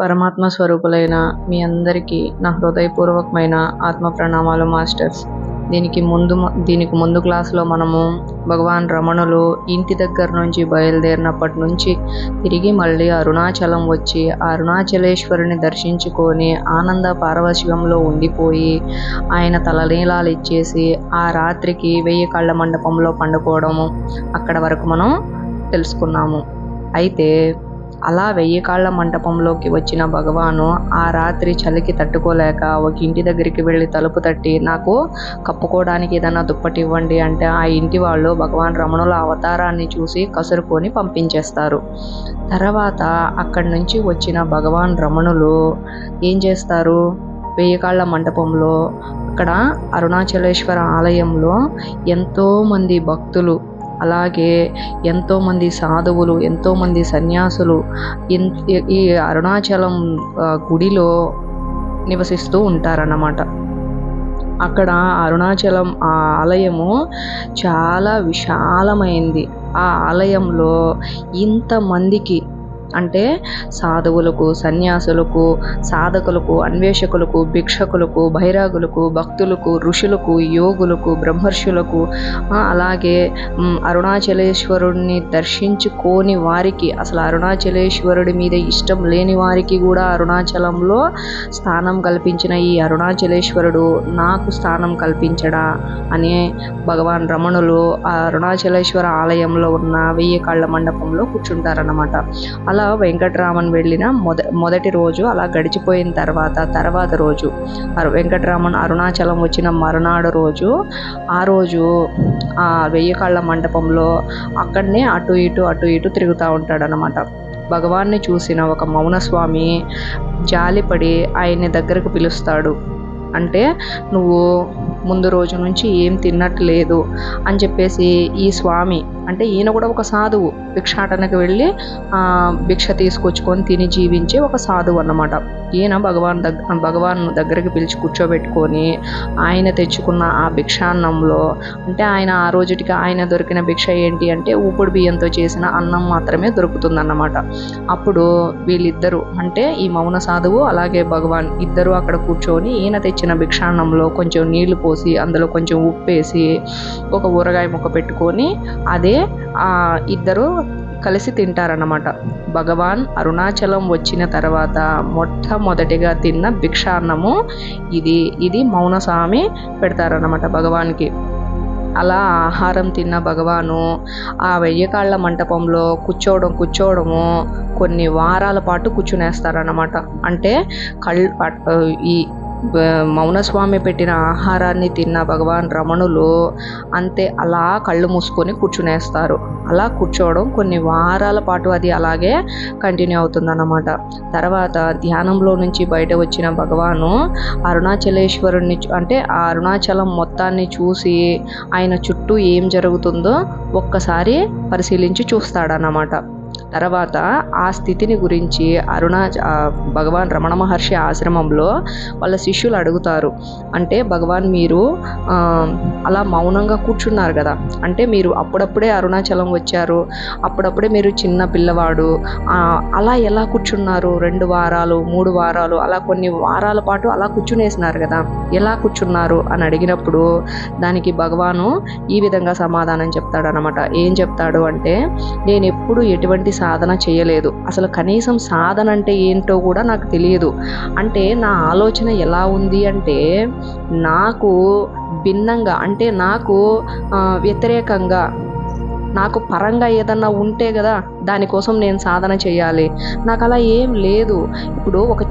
పరమాత్మ స్వరూపులైన మీ అందరికీ నా హృదయపూర్వకమైన ఆత్మ ప్రణామాలు మాస్టర్స్. దీనికి ముందు దీనికి ముందు క్లాస్లో మనము భగవాన్ రమణులు ఇంటి దగ్గర నుంచి బయలుదేరినప్పటి నుంచి తిరిగి మళ్ళీ అరుణాచలం వచ్చి ఆ అరుణాచలేశ్వరుని దర్శించుకొని ఆనంద పారవశ్యంలో ఉండిపోయి ఆయన తలనీలాలు ఇచ్చేసి ఆ రాత్రికి వెయ్యి కళ్ళ మండపంలో పండుకోవడము అక్కడ వరకు మనం తెలుసుకున్నాము. అయితే అలా వెయ్యి కాళ్ళ మంటపంలోకి వచ్చిన భగవాను ఆ రాత్రి చలికి తట్టుకోలేక ఒక ఇంటి దగ్గరికి వెళ్ళి తలుపు తట్టి నాకు కప్పుకోవడానికి ఏదైనా దుప్పటి ఇవ్వండి అంటే ఆ ఇంటి వాళ్ళు భగవాన్ రమణుల అవతారాన్ని చూసి కసురుకొని పంపించేస్తారు. తర్వాత అక్కడి నుంచి వచ్చిన భగవాన్ రమణులు ఏం చేస్తారు? వెయ్యి కాళ్ళ మంటపంలో అక్కడ అరుణాచలేశ్వర ఆలయంలో ఎంతోమంది భక్తులు అలాగే ఎంతోమంది సాధువులు ఎంతోమంది సన్యాసులు ఈ అరుణాచలం గుడిలో నివసిస్తూ ఉంటారన్నమాట. అక్కడ అరుణాచలం ఆ ఆలయము చాలా విశాలమైంది. ఆ ఆలయంలో ఇంతమందికి అంటే సాధువులకు సన్యాసులకు సాధకులకు అన్వేషకులకు భిక్షకులకు బైరాగులకు భక్తులకు ఋషులకు యోగులకు బ్రహ్మర్షులకు అలాగే అరుణాచలేశ్వరుడిని దర్శించుకోని వారికి అసలు అరుణాచలేశ్వరుడి మీద ఇష్టం లేని వారికి కూడా అరుణాచలంలో స్థానం కల్పించిన ఈ అరుణాచలేశ్వరుడు నాకు స్థానం కల్పించడా అనే భగవాన్ రమణులు ఆ అరుణాచలేశ్వర ఆలయంలో ఉన్న వెయ్యి కాళ్ళ మండపంలో కూర్చుంటారన్నమాట. అలా అలా వెంకటరామన్ వెళ్ళిన మొద మొదటి రోజు అలా గడిచిపోయిన తర్వాత తర్వాత రోజు వెంకటరామన్ అరుణాచలం వచ్చిన మరునాడు రోజు ఆ రోజు ఆ వెయ్యి కాళ్ళ మండపంలో అక్కడనే అటు ఇటు అటు ఇటు తిరుగుతూ ఉంటాడనమాట భగవాన్ని చూసిన ఒక మౌనస్వామి జాలిపడి ఆయన్ని దగ్గరకు పిలుస్తాడు. అంటే నువ్వు ముందు రోజు నుంచి ఏం తిన్నట్లేదు అని చెప్పేసి ఈ స్వామి అంటే ఈయన కూడా ఒక సాధువు భిక్షాటనకు వెళ్ళి భిక్ష తీసుకొచ్చుకొని తిని జీవించే ఒక సాధువు అన్నమాట. ఈయన భగవాన్ దగ్గర భగవాన్ దగ్గరికి పిలిచి కూర్చోబెట్టుకొని ఆయన తెచ్చుకున్న ఆ భిక్షాన్నంలో అంటే ఆయన ఆ రోజుటికి ఆయన దొరికిన భిక్ష ఏంటి అంటే ఊపుడు బియ్యంతో చేసిన అన్నం మాత్రమే దొరుకుతుందన్నమాట. అప్పుడు వీళ్ళిద్దరూ అంటే ఈ మౌన సాధువు అలాగే భగవాన్ ఇద్దరు అక్కడ కూర్చొని ఈయన తెచ్చిన భిక్షాన్నంలో కొంచెం నీళ్ళు పోసి అందులో కొంచెం ఉప్పు వేసి ఒక ఊరగాయ ముక్క పెట్టుకొని అదే ఇద్దరు కలిసి తింటారన్నమాట. భగవాన్ అరుణాచలం వచ్చిన తర్వాత మొట్టమొదటిగా తిన్న భిక్షాన్నము ఇది ఇది మౌనస్వామి పెడతారన్నమాట భగవాన్కి. అలా ఆహారం తిన్న భగవాను ఆ వెయ్యకాళ్ళ మంటపంలో కూర్చోవడం కూర్చోవడము కొన్ని వారాల పాటు కూర్చునేస్తారన్నమాట. అంటే కళ్ళు ఈ మౌనస్వామి పెట్టిన ఆహారాన్ని తిన్న భగవాన్ రమణులు అంతే అలా కళ్ళు మూసుకొని కూర్చునేస్తారు. అలా కూర్చోవడం కొన్ని వారాల పాటు అది అలాగే కంటిన్యూ అవుతుందన్నమాట. తర్వాత ధ్యానంలో నుంచి బయట వచ్చిన భగవాను అరుణాచలేశ్వరుణ్ణి అంటే ఆ అరుణాచలం మొత్తాన్ని చూసి ఆయన చుట్టూ ఏం జరుగుతుందో ఒక్కసారి పరిశీలించి చూస్తాడన్నమాట. తర్వాత ఆ స్థితిని గురించి అరుణా భగవాన్ రమణ మహర్షి ఆశ్రమంలో వాళ్ళ శిష్యులు అడుగుతారు. అంటే భగవాన్ మీరు అలా మౌనంగా కూర్చున్నారు కదా. అంటే మీరు అప్పుడప్పుడే అరుణాచలం వచ్చారు. అప్పుడప్పుడే మీరు చిన్న పిల్లవాడు. అలా ఎలా కూర్చున్నారు? రెండు వారాలు మూడు వారాలు అలా కొన్ని వారాల పాటు అలా కూర్చునేసినారు కదా. ఎలా కూర్చున్నారు? అని అడిగినప్పుడు దానికి భగవాను ఈ విధంగా సమాధానం చెప్తాడనమాట ఏం చెప్తాడు అంటే నేను ఎప్పుడు ఎటువంటి సాధన చేయలేదు. అసలు కనీసం సాధన అంటే ఏంటో కూడా నాకు తెలియదు. అంటే నా ఆలోచన ఎలా ఉంది అంటే నాకు భిన్నంగా అంటే నాకు వ్యతిరేకంగా నాకు పరంగా ఏదన్నా ఉంటే కదా దానికోసం నేను సాధన చేయాలి. నాకు అలా ఏం లేదు. ఇప్పుడు ఒక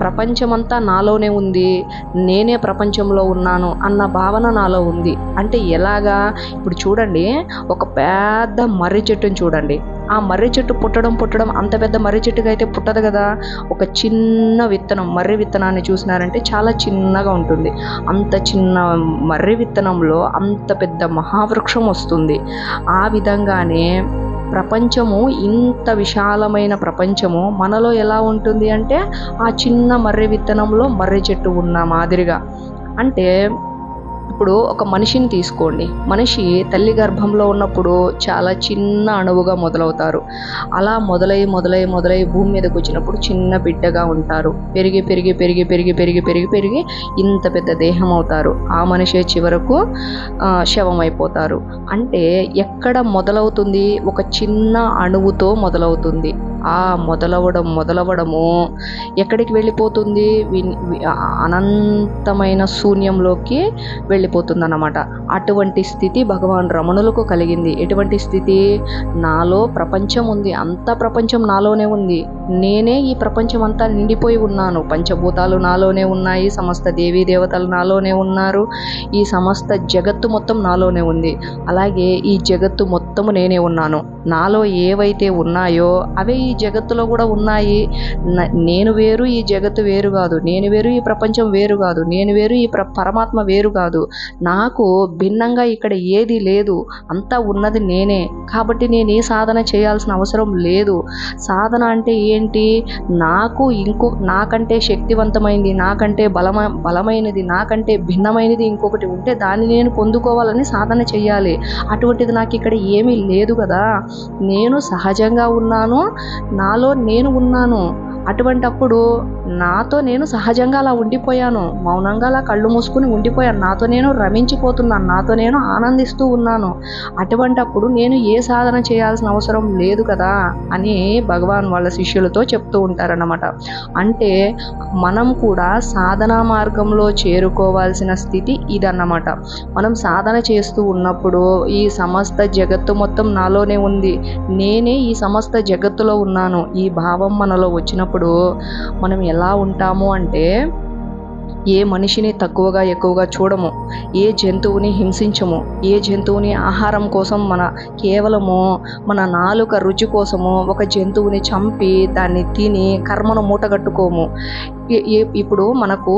ప్రపంచమంతా నాలోనే ఉంది. నేనే ప్రపంచంలో ఉన్నాను అన్న భావన నాలో ఉంది. అంటే ఎలాగా? ఇప్పుడు చూడండి ఒక పెద్ద మర్రి చెట్టుని చూడండి. ఆ మర్రి చెట్టు పుట్టడం పుట్టడం అంత పెద్ద మర్రి చెట్టుగా అయితే పుట్టదు కదా? ఒక చిన్న విత్తనం మర్రి విత్తనాన్ని చూసినారంటే చాలా చిన్నగా ఉంటుంది. అంత చిన్న మర్రి విత్తనంలో అంత పెద్ద మహావృక్షం వస్తుంది. ఆ విధంగానే ప్రపంచము ఇంత విశాలమైన ప్రపంచము మనలో ఎలా ఉంటుంది అంటే ఆ చిన్న మర్రి విత్తనంలో మర్రి చెట్టు ఉన్న మాదిరిగా. అంటే ఇప్పుడు ఒక మనిషిని తీసుకోండి. మనిషి తల్లి గర్భంలో ఉన్నప్పుడు చాలా చిన్న అణువుగా మొదలవుతారు. అలా మొదలై మొదలై మొదలై భూమి మీదకి వచ్చినప్పుడు చిన్న బిడ్డగా ఉంటారు. పెరిగి పెరిగి పెరిగి పెరిగి పెరిగి పెరిగి పెరిగి ఇంత పెద్ద దేహం అవుతారు. ఆ మనిషే చివరకు శవం అయిపోతారు అంటే ఎక్కడ మొదలవుతుంది? ఒక చిన్న అణువుతో మొదలవుతుంది. ఆ మొదలవడం మొదలవడము ఎక్కడికి వెళ్ళిపోతుంది? విన్- అనంతమైన శూన్యంలోకి వెళ్ళిపోతుంది అన్నమాట అటువంటి స్థితి భగవాన్ రమణులకు కలిగింది. ఎటువంటి స్థితి? నాలో ప్రపంచం ఉంది. అంత ప్రపంచం నాలోనే ఉంది. నేనే ఈ ప్రపంచం అంతా నిండిపోయి ఉన్నాను. పంచభూతాలు నాలోనే ఉన్నాయి. సమస్త దేవీ దేవతలు నాలోనే ఉన్నారు. ఈ సమస్త జగత్తు మొత్తం నాలోనే ఉంది. అలాగే ఈ జగత్తు మొత్తము నేనే ఉన్నాను. నాలో ఏవైతే ఉన్నాయో అవే ఈ జగత్తులో కూడా ఉన్నాయి. నేను వేరు ఈ జగత్తు వేరు కాదు. నేను వేరు ఈ ప్రపంచం వేరు కాదు. నేను వేరు ఈ ప్ర పరమాత్మ వేరు కాదు. నాకు భిన్నంగా ఇక్కడ ఏది లేదు. అంతా ఉన్నది నేనే. కాబట్టి నేను ఏ సాధన చేయాల్సిన అవసరం లేదు. సాధన అంటే ఏంటి? నాకు ఇంకో నాకంటే శక్తివంతమైంది నాకంటే బలమ బలమైనది నాకంటే భిన్నమైనది ఇంకొకటి ఉంటే దాన్ని నేను పొందుకోవాలని సాధన చేయాలి. అటువంటిది నాకు ఇక్కడ ఏమీ లేదు కదా. నేను సహజంగా ఉన్నాను నాలో నేను ఉన్నాను అటువంటప్పుడు నాతో నేను సహజంగా అలా ఉండిపోయాను. మౌనంగా అలా కళ్ళు మూసుకుని ఉండిపోయాను. నాతో నేను రమించిపోతున్నాను. నాతో నేను ఆనందిస్తూ ఉన్నాను. అటువంటప్పుడు నేను ఏ సాధన చేయాల్సిన అవసరం లేదు కదా అని భగవాన్ వాళ్ళ శిష్యులతో చెప్తూ ఉంటారన్నమాట. అంటే మనం కూడా సాధనా మార్గంలో చేరుకోవాల్సిన స్థితి ఇదన్నమాట. మనం సాధన చేస్తూ ఉన్నప్పుడు ఈ సమస్త జగత్తు మొత్తం నాలోనే ఉంది. నేనే ఈ సమస్త జగత్తులో ఉన్నాను. ఈ భావం మనలో వచ్చినప్పుడు మనం ఎలా ఉంటాము అంటే ఏ మనిషిని తక్కువగా ఎక్కువగా చూడము ఏ జంతువుని హింసించము ఏ జంతువుని ఆహారం కోసం మన కేవలము మన నాలుక రుచి కోసము ఒక జంతువుని చంపి దాన్ని తిని కర్మను మూటగట్టుకోము. ఇప్పుడు మనకు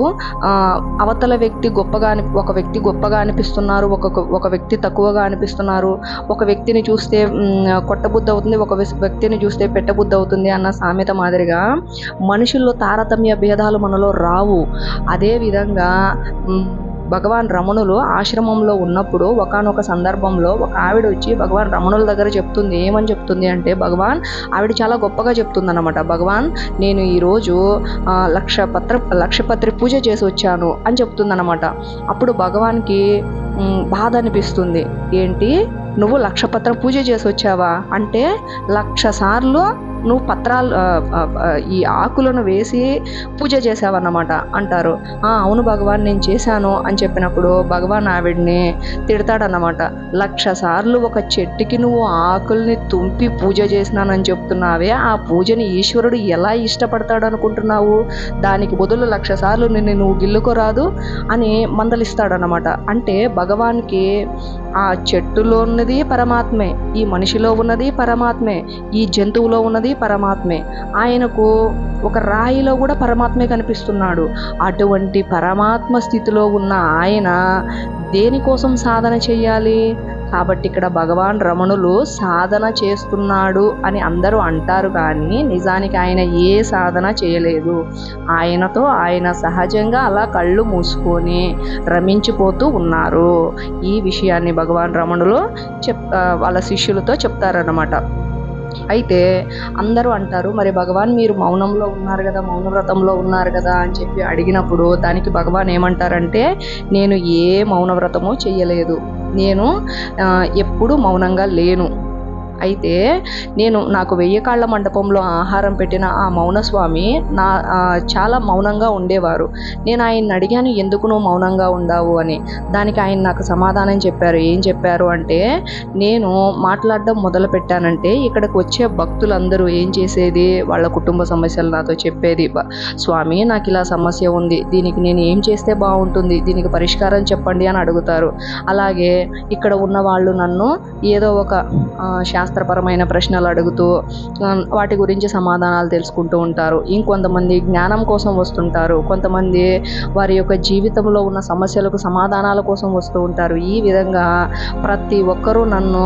అవతల వ్యక్తి గొప్పగా అని ఒక వ్యక్తి గొప్పగా అనిపిస్తున్నారు ఒక ఒక వ్యక్తి తక్కువగా అనిపిస్తున్నారు ఒక వ్యక్తిని చూస్తే కొట్టబుద్ధి అవుతుంది ఒక వ్యక్తిని చూస్తే పెట్టబుద్ధి అవుతుంది అన్న సామెత మాదిరిగా మనుషుల్లో తారతమ్య భేదాలు మనలో రావు. అదేవిధంగా భగవాన్ రమణులు ఆశ్రమంలో ఉన్నప్పుడు ఒకానొక సందర్భంలో ఒక ఆవిడ వచ్చి భగవాన్ రమణుల దగ్గర చెప్తుంది ఏమని చెప్తుంది అంటే భగవాన్ ఆవిడ చాలా గొప్పగా చెప్తుంది అనమాట భగవాన్ నేను ఈరోజు లక్ష పత్ర లక్షపత్రి పూజ చేసి వచ్చాను అని చెప్తుందన్నమాట. అప్పుడు భగవాన్కి బాధ అనిపిస్తుంది. ఏంటి? నువ్వు లక్షపత్ర పూజ చేసి వచ్చావా? అంటే లక్ష సార్లు నువ్వు పత్రాలు ఈ ఆకులను వేసి పూజ చేసావన్నమాట అంటారు. అవును భగవాన్ నేను చేశాను అని చెప్పినప్పుడు భగవాన్ ఆవిడ్ని తిడతాడన్నమాట. లక్ష సార్లు ఒక చెట్టుకి నువ్వు ఆకుల్ని తుంపి పూజ చేసినానని చెప్తున్నావే ఆ పూజని ఈశ్వరుడు ఎలా ఇష్టపడతాడు అనుకుంటున్నావు దానికి బదులు లక్ష సార్లు నిన్ను నువ్వు గిల్లుకోరాదు అని మందలిస్తాడనమాట అంటే భగవాన్కి ఆ చెట్టులో ఉన్నది పరమాత్మే ఈ మనిషిలో ఉన్నది పరమాత్మే ఈ జంతువులో ఉన్నది పరమాత్మే. ఆయనకు ఒక రాయిలో కూడా పరమాత్మే కనిపిస్తున్నాడు. అటువంటి పరమాత్మ స్థితిలో ఉన్న ఆయన దేనికోసం సాధన చేయాలి? కాబట్టి ఇక్కడ భగవాన్ రమణులు సాధన చేస్తున్నాడు అని అందరూ అంటారు కానీ నిజానికి ఆయన ఏ సాధన చేయలేదు. ఆయనతో ఆయన సహజంగా అలా కళ్ళు మూసుకొని రమించిపోతూ ఉన్నారు. ఈ విషయాన్ని భగవాన్ రమణులు చెప్ వాళ్ళ శిష్యులతో చెప్తారన్నమాట. అయితే అందరూ అంటారు మరి భగవాన్ మీరు మౌనంలో ఉన్నారు కదా మౌన వ్రతంలో ఉన్నారు కదా అని చెప్పి అడిగినప్పుడు దానికి భగవాన్ ఏమంటారంటే నేను ఏ మౌన వ్రతము చెయ్యలేదు. నేను ఎప్పుడు ఎప్పుడూ మౌనంగా లేను. అయితే నేను నాకు వెయ్యి కాళ్ళ మండపంలో ఆహారం పెట్టిన ఆ మౌనస్వామి నా చాలా మౌనంగా ఉండేవారు. నేను ఆయన్ని అడిగాను ఎందుకు నువ్వు మౌనంగా ఉండావు? అని. దానికి ఆయన నాకు సమాధానం చెప్పారు. ఏం చెప్పారు అంటే నేను మాట్లాడడం మొదలు పెట్టానంటే ఇక్కడికి వచ్చే భక్తులందరూ ఏం చేసేది? వాళ్ళ కుటుంబ సమస్యలు నాతో చెప్పేది. స్వామి నాకు ఇలా సమస్య ఉంది. దీనికి నేను ఏం చేస్తే బాగుంటుంది? దీనికి పరిష్కారం చెప్పండి అని అడుగుతారు. అలాగే ఇక్కడ ఉన్న వాళ్ళు నన్ను ఏదో ఒక ఆ, శాస్త్రపరమైన ప్రశ్నలు అడుగుతూ వాటి గురించి సమాధానాలు తెలుసుకుంటూ ఉంటారు. ఇంకొంతమంది జ్ఞానం కోసం వస్తుంటారు. కొంతమంది వారి యొక్క జీవితంలో ఉన్న సమస్యలకు సమాధానాల కోసం వస్తూ ఉంటారు. ఈ విధంగా ప్రతి ఒక్కరూ నన్ను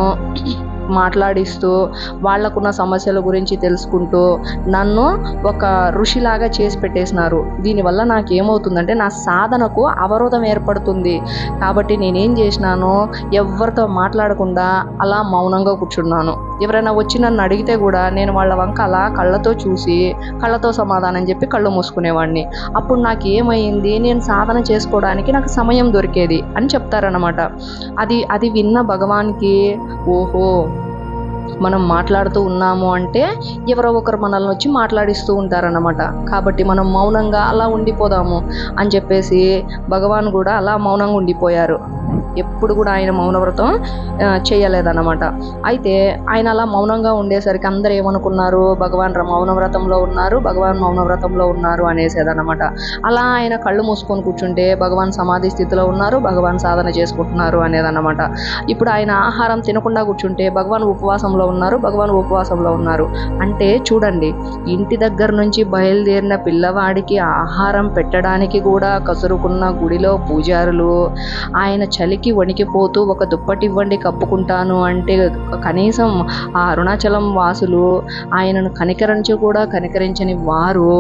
మాట్లాడిస్తూ వాళ్ళకున్న సమస్యల గురించి తెలుసుకుంటూ నన్ను ఒక ఋషిలాగా చేసి పెట్టేసినారు. దీనివల్ల నాకు ఏమవుతుందంటే నా సాధనకు అవరోధం ఏర్పడుతుంది. కాబట్టి నేనేం చేసినాను ఎవరితో మాట్లాడకుండా అలా మౌనంగా కూర్చున్నాను. ఎవరైనా వచ్చి నన్ను అడిగితే కూడా నేను వాళ్ళ వంక అలా కళ్ళతో చూసి కళ్ళతో సమాధానం చెప్పి కళ్ళు మూసుకునేవాడిని. అప్పుడు నాకు ఏమైంది? నేను సాధన చేసుకోవడానికి నాకు సమయం దొరికేది అని చెప్తారనమాట అది అది విన్న భగవాన్కి ఓహో మనం మాట్లాడుతూ ఉన్నాము అంటే ఎవరో ఒకరు మనల్ని వచ్చి మాట్లాడిస్తూ ఉంటారన్నమాట. కాబట్టి మనం మౌనంగా అలా ఉండిపోదాము అని చెప్పేసి భగవాన్ కూడా అలా మౌనంగా ఉండిపోయారు. ఎప్పుడు కూడా ఆయన మౌనవ్రతం చేయలేదన్నమాట. అయితే ఆయన అలా మౌనంగా ఉండేసరికి అందరూ ఏమనుకున్నారు? భగవాన్ ర- మౌనవ్రతంలో ఉన్నారు భగవాన్ మౌనవ్రతంలో ఉన్నారు అనేసేదన్నమాట. అలా ఆయన కళ్ళు మూసుకొని కూర్చుంటే భగవాన్ సమాధి స్థితిలో ఉన్నారు భగవాన్ సాధన చేసుకుంటున్నారు అనేదన్నమాట. ఇప్పుడు ఆయన ఆహారం తినకుండా కూర్చుంటే భగవాన్ ఉపవాసంలో ఉన్నారు భగవాన్ ఉపవాసంలో ఉన్నారు. అంటే చూడండి ఇంటి దగ్గర నుంచి బయలుదేరిన పిల్లవాడికి ఆహారం పెట్టడానికి కూడా కసురుకున్న గుడిలో పూజారులు ఆయన చలి చలికి వణికిపోతూ ఒక దుప్పటి ఇవ్వండి కప్పుకుంటాను అంటే కనీసం ఆ అరుణాచలం వాసులు ఆయనను కనికరించి కూడా కనికరించని వారు.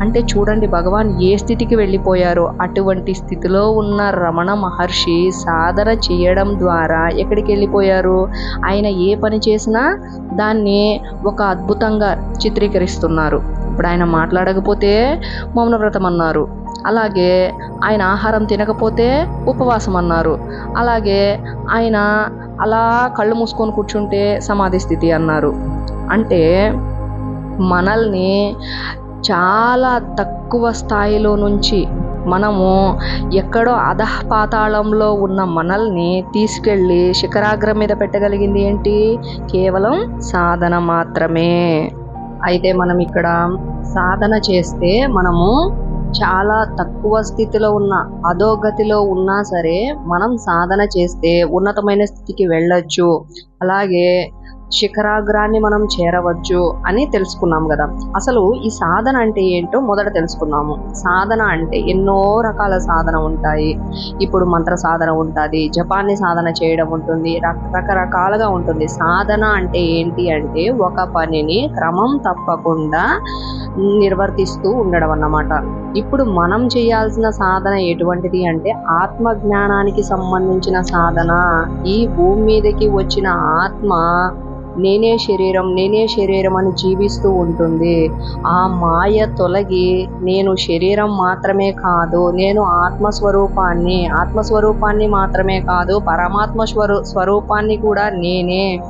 అంటే చూడండి భగవాన్ ఏ స్థితికి వెళ్ళిపోయారో అటువంటి స్థితిలో ఉన్న రమణ మహర్షి సాధన చేయడం ద్వారా ఎక్కడికి వెళ్ళిపోయారు? ఆయన ఏ పని చేసినా దాన్ని ఒక అద్భుతంగా చిత్రీకరిస్తున్నారు. ఇప్పుడు ఆయన మాట్లాడకపోతే మౌనవ్రతం అన్నారు అలాగే ఆయన ఆహారం తినకపోతే ఉపవాసం అన్నారు అలాగే ఆయన అలా కళ్ళు మూసుకొని కూర్చుంటే సమాధి స్థితి అన్నారు. అంటే మనల్ని చాలా తక్కువ స్థాయిలో నుంచి మనము ఎక్కడో అధహ పాతాళంలో ఉన్న మనల్ని తీసుకెళ్ళి శిఖరాగ్రం మీద పెట్టగలిగింది ఏంటి? కేవలం సాధన మాత్రమే. అయితే మనం ఇక్కడ సాధన చేస్తే మనము చాలా తక్కువ స్థితిలో ఉన్న అధోగతిలో ఉన్నా సరే మనం సాధన చేస్తే ఉన్నతమైన స్థితికి వెళ్ళొచ్చు. అలాగే శిఖరాగ్రాన్ని మనం చేరవచ్చు అని తెలుసుకున్నాం కదా. అసలు ఈ సాధన అంటే ఏంటో మొదట తెలుసుకున్నాము. సాధన అంటే ఎన్నో రకాల సాధన ఉంటాయి. ఇప్పుడు మంత్ర సాధన ఉంటుంది జపాన్ని సాధన చేయడం ఉంటుంది రక- రకరకాలుగా ఉంటుంది. సాధన అంటే ఏంటి అంటే ఒక పనిని క్రమం తప్పకుండా నిర్వర్తిస్తూ ఉండడం అన్నమాట. ఇప్పుడు మనం చేయాల్సిన సాధన ఎటువంటిది అంటే ఆత్మ జ్ఞానానికి సంబంధించిన సాధన. ఈ భూమి మీదకి వచ్చిన ఆత్మ నేనే శరీరం నేనే శరీరం అని జీవిస్తూ ఉంటుంది. ఆ మాయ తొలగి నేను శరీరం మాత్రమే కాదు నేను ఆత్మస్వరూపాన్ని ఆత్మస్వరూపాన్ని మాత్రమే కాదు పరమాత్మ స్వరూ స్వరూపాన్ని కూడా నేనే.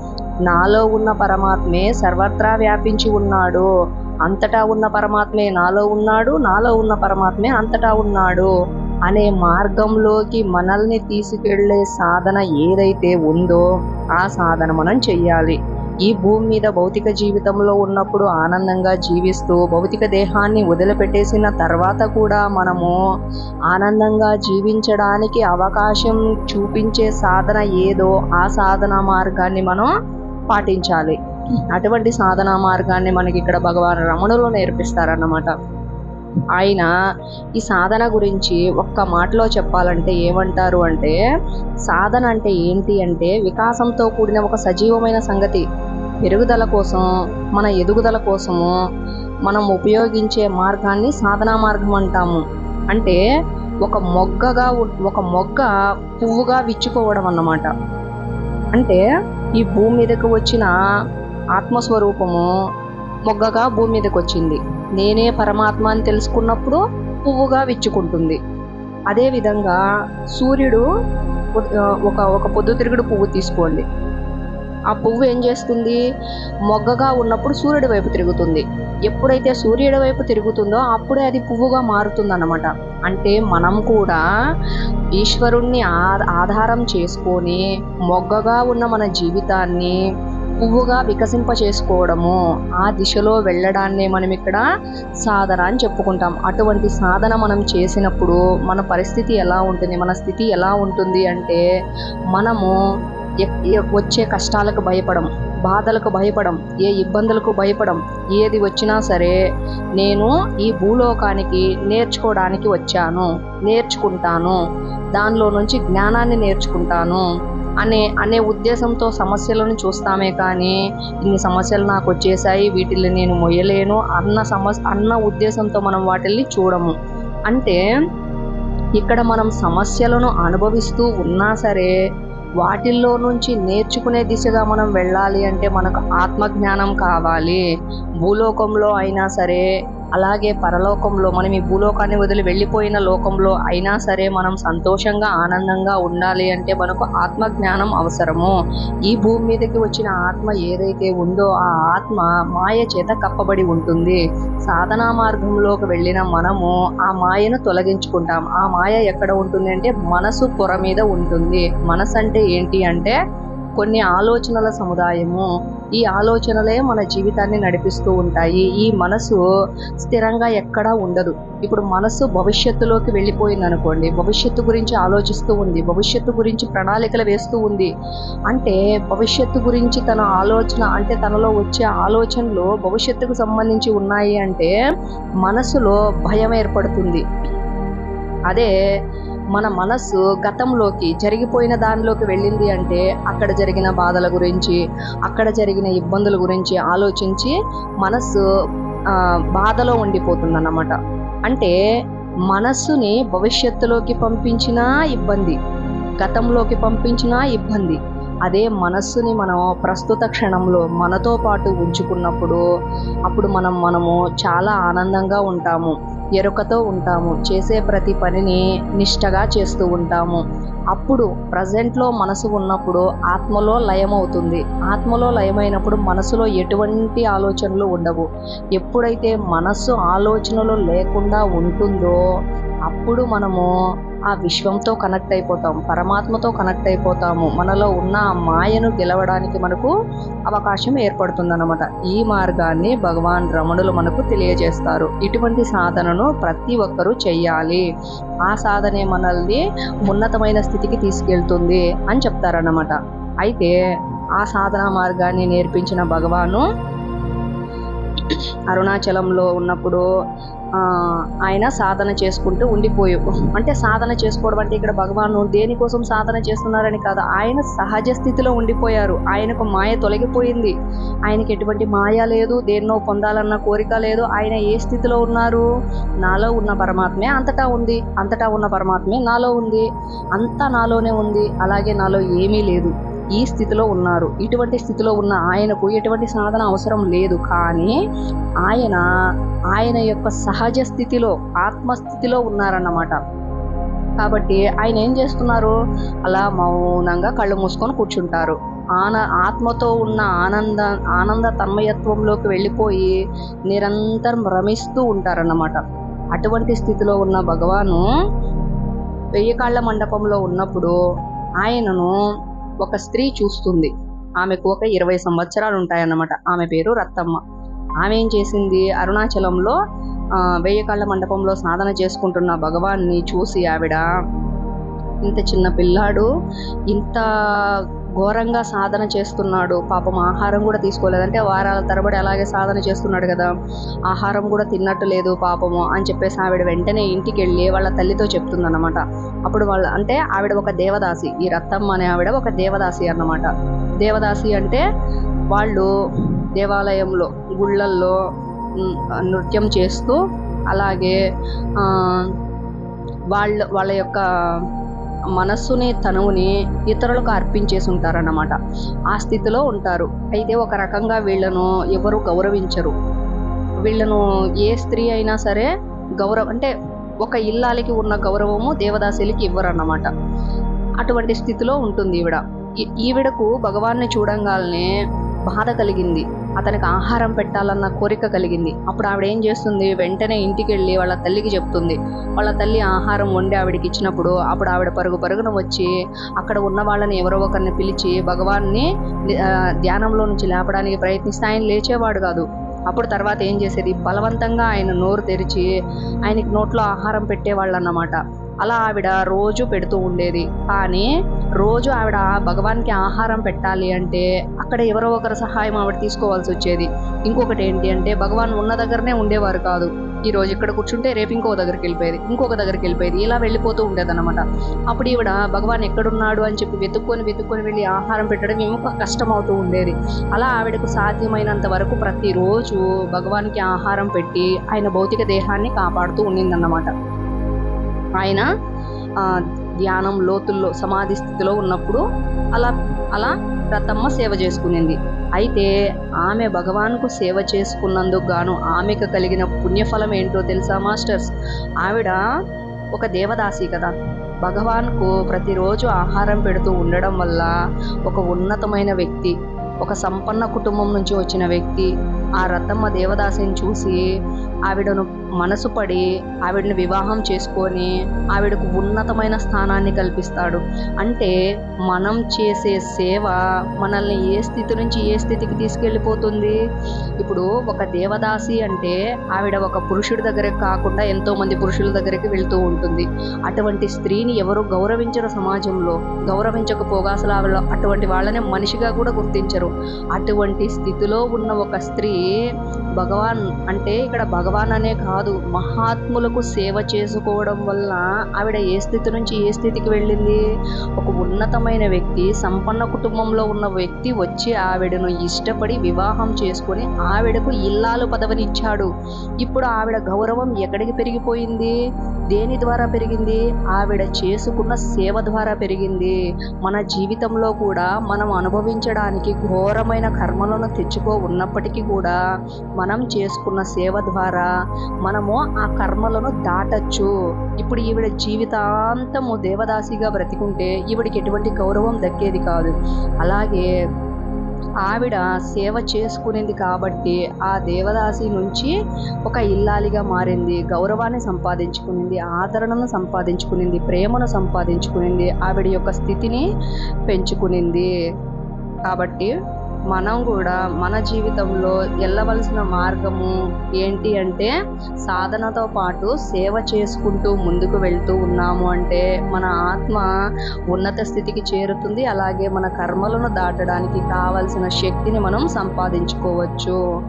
నాలో ఉన్న పరమాత్మే సర్వత్రా వ్యాపించి ఉన్నాడు. అంతటా ఉన్న పరమాత్మే నాలో ఉన్నాడు నాలో ఉన్న పరమాత్మే అంతటా ఉన్నాడు. అనే మార్గంలోకి మనల్ని తీసుకెళ్ళే సాధన ఏదైతే ఉందో ఆ సాధన మనం చెయ్యాలి. ఈ భూమి మీద భౌతిక జీవితంలో ఉన్నప్పుడు ఆనందంగా జీవిస్తూ భౌతిక దేహాన్ని వదిలిపెట్టేసిన తర్వాత కూడా మనము ఆనందంగా జీవించడానికి అవకాశం చూపించే సాధన ఏదో ఆ సాధన మార్గాన్ని మనం పాటించాలి. అటువంటి సాధనా మార్గాన్ని మనకి ఇక్కడ భగవాన్ రమణులు నేర్పిస్తారన్నమాట. ఆయన ఈ సాధన గురించి ఒక్క మాటలో చెప్పాలంటే ఏమంటారు అంటే సాధన అంటే ఏంటి అంటే వికాసంతో కూడిన ఒక సజీవమైన సంగతి. పెరుగుదల కోసం మన ఎదుగుదల కోసము మనం ఉపయోగించే మార్గాన్ని సాధనా మార్గం అంటాము. అంటే ఒక మొగ్గగా ఒక మొగ్గ పువ్వుగా విచ్చుకోవడం అన్నమాట. అంటే ఈ భూమి మీదకు వచ్చిన ఆత్మస్వరూపము మొగ్గగా భూమి మీదకి వచ్చింది. నేనే పరమాత్మ అని తెలుసుకున్నప్పుడు పువ్వుగా విచ్చుకుంటుంది. అదేవిధంగా సూర్యుడు ఒక ఒక పొద్దుతిరుగుడు పువ్వు తీసుకోండి. ఆ పువ్వు ఏం చేస్తుంది? మొగ్గగా ఉన్నప్పుడు సూర్యుడి వైపు తిరుగుతుంది. ఎప్పుడైతే సూర్యుడి వైపు తిరుగుతుందో అప్పుడే అది పువ్వుగా మారుతుందన్నమాట. అంటే మనం కూడా ఈశ్వరుణ్ణి ఆ- ఆధారం చేసుకొని మొగ్గగా ఉన్న మన జీవితాన్ని పువ్వుగా వికసింప చేసుకోవడము ఆ దిశలో వెళ్ళడాన్నే మనం ఇక్కడ సాధన అని చెప్పుకుంటాం. అటువంటి సాధన మనం చేసినప్పుడు మన పరిస్థితి ఎలా ఉంటుంది మన స్థితి ఎలా ఉంటుంది అంటే మనము వచ్చే కష్టాలకు భయపడం బాధలకు భయపడం ఏ ఇబ్బందులకు భయపడం ఏది వచ్చినా సరే నేను ఈ భూలోకానికి నేర్చుకోవడానికి వచ్చాను నేర్చుకుంటాను దానిలో నుంచి జ్ఞానాన్ని నేర్చుకుంటాను అనే అనే ఉద్దేశంతో సమస్యలను చూస్తామే కానీ ఇన్ని సమస్యలు నాకు వచ్చేసాయి వీటిని నేను మొయ్యలేను అన్న సమస్య అన్న ఉద్దేశంతో మనం వాటిల్ని చూడము. అంటే ఇక్కడ మనం సమస్యలను అనుభవిస్తూ ఉన్నా సరే వాటిల్లో నుంచి నేర్చుకునే దిశగా మనం వెళ్ళాలి అంటే మనకు ఆత్మజ్ఞానం కావాలి. భూలోకంలో అయినా సరే అలాగే పరలోకంలో మనం ఈ భూలోకాన్ని వదిలి వెళ్ళిపోయిన లోకంలో అయినా సరే మనం సంతోషంగా ఆనందంగా ఉండాలి అంటే మనకు ఆత్మ జ్ఞానం అవసరము. ఈ భూమి మీదకి వచ్చిన ఆత్మ ఏదైతే ఉందో ఆ ఆత్మ మాయ చేత కప్పబడి ఉంటుంది. సాధనా మార్గంలోకి వెళ్ళిన మనము ఆ మాయను తొలగించుకుంటాం. ఆ మాయ ఎక్కడ ఉంటుంది అంటే మనసు పొర మీద ఉంటుంది. మనసు అంటే ఏంటి అంటే కొన్ని ఆలోచనల సముదాయము. ఈ ఆలోచనలే మన జీవితాన్ని నడిపిస్తూ ఉంటాయి. ఈ మనసు స్థిరంగా ఎక్కడా ఉండదు. ఇప్పుడు మనసు భవిష్యత్తులోకి వెళ్ళిపోయింది అనుకోండి భవిష్యత్తు గురించి ఆలోచిస్తూ ఉంది భవిష్యత్తు గురించి ప్రణాళికలు వేస్తూ ఉంది అంటే భవిష్యత్తు గురించి తన ఆలోచన అంటే తనలో వచ్చే ఆలోచనలు భవిష్యత్తుకు సంబంధించి ఉన్నాయి అంటే మనసులో భయం ఏర్పడుతుంది. అదే మన మనస్సు గతంలోకి జరిగిపోయిన దానిలోకి వెళ్ళింది అంటే అక్కడ జరిగిన బాధల గురించి అక్కడ జరిగిన ఇబ్బందుల గురించి ఆలోచించి మనస్సు బాధలో ఉండిపోతుందన్నమాట. అంటే మనస్సుని భవిష్యత్తులోకి పంపించినా ఇబ్బంది గతంలోకి పంపించినా ఇబ్బంది. అదే మనస్సుని మనం ప్రస్తుత క్షణంలో మనతో పాటు ఉంచుకున్నప్పుడు అప్పుడు మనం మనము చాలా ఆనందంగా ఉంటాము ఎరుకతో ఉంటాము చేసే ప్రతి పనిని నిష్టగా చేస్తూ ఉంటాము. అప్పుడు ప్రజెంట్లో మనసు ఉన్నప్పుడు ఆత్మలో లయమవుతుంది. ఆత్మలో లయమైనప్పుడు మనసులో ఎటువంటి ఆలోచనలు ఉండవు. ఎప్పుడైతే మనస్సు ఆలోచనలు లేకుండా ఉంటుందో అప్పుడు మనము ఆ విశ్వంతో కనెక్ట్ అయిపోతాం పరమాత్మతో కనెక్ట్ అయిపోతాము. మనలో ఉన్న ఆ మాయను గెలవడానికి మనకు అవకాశం ఏర్పడుతుందన్నమాట. ఈ మార్గాన్ని భగవాన్ రమణులు మనకు తెలియజేస్తారు. ఇటువంటి సాధనను ప్రతి ఒక్కరూ చెయ్యాలి. ఆ సాధనే మనల్ని ఉన్నతమైన స్థితికి తీసుకెళ్తుంది అని చెప్తారన్నమాట. అయితే ఆ సాధన మార్గాన్ని నేర్పించిన భగవాను అరుణాచలంలో ఉన్నప్పుడు ఆయన సాధన చేసుకుంటూ ఉండిపోయి అంటే సాధన చేసుకోవడం అంటే ఇక్కడ భగవాను దేనికోసం సాధన చేస్తున్నారని కాదు ఆయన సహజ స్థితిలో ఉండిపోయారు. ఆయనకు మాయ తొలగిపోయింది. ఆయనకి ఎటువంటి మాయ లేదు దేన్నో పొందాలన్న కోరిక లేదు. ఆయన ఏ స్థితిలో ఉన్నారు? నాలో ఉన్న పరమాత్మే అంతటా ఉంది. అంతటా ఉన్న పరమాత్మే నాలో ఉంది. అంతా నాలోనే ఉంది. అలాగే నాలో ఏమీ లేదు. ఈ స్థితిలో ఉన్నారు. ఇటువంటి స్థితిలో ఉన్న ఆయనకు ఎటువంటి సాధన అవసరం లేదు. కానీ ఆయన ఆయన యొక్క సహజ స్థితిలో ఆత్మస్థితిలో ఉన్నారన్నమాట. కాబట్టి ఆయన ఏం చేస్తున్నారు? అలా మౌనంగా కళ్ళు మూసుకొని కూర్చుంటారు. ఆన ఆత్మతో ఉన్న ఆనంద ఆనంద తన్మయత్వంలోకి వెళ్ళిపోయి నిరంతరం రమిస్తూ ఉంటారన్నమాట. అటువంటి స్థితిలో ఉన్న భగవాను వెయ్యి కాళ్ళ మండపంలో ఉన్నప్పుడు ఆయనను ఒక స్త్రీ చూస్తుంది. ఆమెకు ఒక ఇరవై సంవత్సరాలు ఉంటాయన్నమాట. ఆమె పేరు రత్తమ్మ. ఆమె ఏం చేసింది? అరుణాచలంలో ఆ, మండపంలో సాధన చేసుకుంటున్న భగవాన్ని చూసి ఆవిడ ఇంత చిన్న పిల్లాడు ఇంత ఘోరంగా సాధన చేస్తున్నాడు. పాపం ఆహారం కూడా తీసుకోలేదంటే వారాల తరబడి అలాగే సాధన చేస్తున్నాడు కదా. ఆహారం కూడా తిన్నట్టు లేదు పాపము అని చెప్పేసి ఆవిడ వెంటనే ఇంటికి వెళ్ళి వాళ్ళ తల్లితో చెప్తుందన్నమాట. అప్పుడు వాళ్ళ అంటే ఆవిడ ఒక దేవదాసి ఈ రత్తమ్మ అనే ఆవిడ ఒక దేవదాసి అన్నమాట. దేవదాసి అంటే వాళ్ళు దేవాలయంలో గుళ్ళల్లో నృత్యం చేస్తూ అలాగే వాళ్ళ వాళ్ళ యొక్క మనస్సుని తనువుని ఇతరులకు అర్పించేసి ఉంటారన్నమాట ఆ స్థితిలో ఉంటారు. అయితే ఒక రకంగా వీళ్ళను ఎవరు గౌరవించరు. వీళ్ళను ఏ స్త్రీ అయినా సరే గౌరవం అంటే ఒక ఇల్లాలికి ఉన్న గౌరవము దేవదాసులకి ఇవ్వరన్నమాట. అటువంటి స్థితిలో ఉంటుంది ఈవిడ. ఈ- ఈవిడకు భగవాన్ని చూడంగానే బాధ కలిగింది. అతనికి ఆహారం పెట్టాలన్న కోరిక కలిగింది. అప్పుడు ఆవిడ ఏం చేస్తుంది? వెంటనే ఇంటికి వెళ్ళి వాళ్ళ తల్లికి చెప్తుంది. వాళ్ళ తల్లి ఆహారం వండి ఆవిడకి ఇచ్చినప్పుడు అప్పుడు ఆవిడ పరుగు పరుగున వచ్చి అక్కడ ఉన్న వాళ్ళని ఎవరో ఒకరిని పిలిచి భగవాన్ని ధ్యానంలో నుంచి లేపడానికి ప్రయత్నిస్తే ఆయన లేచేవాడు కాదు. అప్పుడు తర్వాత ఏం చేసేది? బలవంతంగా ఆయన నోరు తెరిచి ఆయనకి నోట్లో ఆహారం పెట్టేవాళ్ళు అన్నమాట అలా ఆవిడ రోజు పెడుతూ ఉండేది. కానీ రోజు ఆవిడ భగవాన్కి ఆహారం పెట్టాలి అంటే అక్కడ ఎవరో ఒకరి సహాయం ఆవిడ తీసుకోవాల్సి వచ్చేది. ఇంకొకటి ఏంటి అంటే భగవాన్ ఉన్న దగ్గరనే ఉండేవారు కాదు. ఈ రోజు ఇక్కడ కూర్చుంటే రేపు ఇంకో దగ్గరికి వెళ్ళిపోయేది ఇంకొక దగ్గరికి వెళ్ళిపోయేది ఇలా వెళ్ళిపోతూ ఉండేదన్నమాట. అప్పుడు ఈవిడ భగవాన్ ఎక్కడున్నాడు అని చెప్పి వెతుక్కొని వెతుక్కొని వెళ్ళి ఆహారం పెట్టడం ఏమో కష్టం అవుతూ ఉండేది. అలా ఆవిడకు సాధ్యమైనంత వరకు ప్రతిరోజు భగవాన్కి ఆహారం పెట్టి ఆయన భౌతిక దేహాన్ని కాపాడుతూ ఉండిందన్నమాట. ఆయన ధ్యానం లోతుల్లో సమాధి స్థితిలో ఉన్నప్పుడు అలా అలా రతమ్మ సేవ చేసుకునింది. అయితే ఆమె భగవాన్కు సేవ చేసుకున్నందుకు గాను ఆమెకు కలిగిన పుణ్యఫలం ఏంటో తెలుసా మాస్టర్స్? ఆవిడ ఒక దేవదాసి కదా. భగవాన్కు ప్రతిరోజు ఆహారం పెడుతూ ఉండడం వల్ల ఒక ఉన్నతమైన వ్యక్తి ఒక సంపన్న కుటుంబం నుంచి వచ్చిన వ్యక్తి ఆ రతమ్మ దేవదాసిని చూసి ఆవిడను మనసు పడి ఆవిడని వివాహం చేసుకొని ఆవిడకు ఉన్నతమైన స్థానాన్ని కల్పిస్తాడు. అంటే మనం చేసే సేవ మనల్ని ఏ స్థితి నుంచి ఏ స్థితికి తీసుకెళ్ళిపోతుంది? ఇప్పుడు ఒక దేవదాసి అంటే ఆవిడ ఒక పురుషుడి దగ్గరకు కాకుండా ఎంతోమంది పురుషుల దగ్గరికి వెళ్తూ ఉంటుంది. అటువంటి స్త్రీని ఎవరు గౌరవించరు సమాజంలో. గౌరవించకపోగా అసలు ఆవిడ అటువంటి వాళ్ళని మనిషిగా కూడా గుర్తించరు. అటువంటి స్థితిలో ఉన్న ఒక స్త్రీ భగవాన్ అంటే ఇక్కడ భగవాన్ అనే కాదు మహాత్ములకు సేవ చేసుకోవడం వల్ల ఆవిడ ఏ స్థితి నుంచి ఏ స్థితికి వెళ్ళింది? ఒక ఉన్నతమైన వ్యక్తి సంపన్న కుటుంబంలో ఉన్న వ్యక్తి వచ్చి ఆవిడను ఇష్టపడి వివాహం చేసుకొని ఆవిడకు ఇల్లాలు పదవినిచ్చాడు. ఇప్పుడు ఆవిడ గౌరవం ఎక్కడికి పెరిగిపోయింది? దేని ద్వారా పెరిగింది? ఆవిడ చేసుకున్న సేవ ద్వారా పెరిగింది. మన జీవితంలో కూడా మనం అనుభవించడానికి ఘోరమైన కర్మలను తెచ్చుకో ఉన్నప్పటికీ కూడా మనం చేసుకున్న సేవ ద్వారా మనము ఆ కర్మలను దాటచ్చు. ఇప్పుడు ఈవిడ జీవితాంతము దేవదాసిగా బ్రతికుంటే ఈవిడికి ఎటువంటి గౌరవం దక్కేది కాదు. అలాగే ఆవిడ సేవ చేసుకునేది కాబట్టి ఆ దేవదాసి నుంచి ఒక ఇల్లాలిగా మారింది. గౌరవాన్ని సంపాదించుకునింది ఆదరణను సంపాదించుకునింది ప్రేమను సంపాదించుకునింది ఆవిడ యొక్క స్థితిని పెంచుకునింది. కాబట్టి మనం కూడా మన జీవితంలో వెళ్ళవలసిన మార్గము ఏంటి అంటే సాధనతో పాటు సేవ చేసుకుంటూ ముందుకు వెళ్తూ ఉన్నాము అంటే మన ఆత్మ ఉన్నత స్థితికి చేరుతుంది. అలాగే మన కర్మలను దాటడానికి కావలసిన శక్తిని మనం సంపాదించుకోవచ్చు.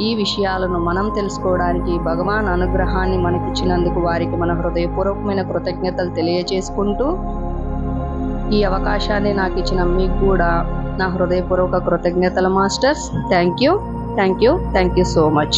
ఈ విషయాలను మనం తెలుసుకోవడానికి భగవాన్ అనుగ్రహాన్ని మనకిచ్చినందుకు వారికి మన హృదయపూర్వకమైన కృతజ్ఞతలు తెలియజేసుకుంటూ ఈ అవకాశాన్ని నాకు ఇచ్చిన మీకు కూడా నా హృదయపూర్వక కృతజ్ఞతలు masters. Thank you thank you thank you so much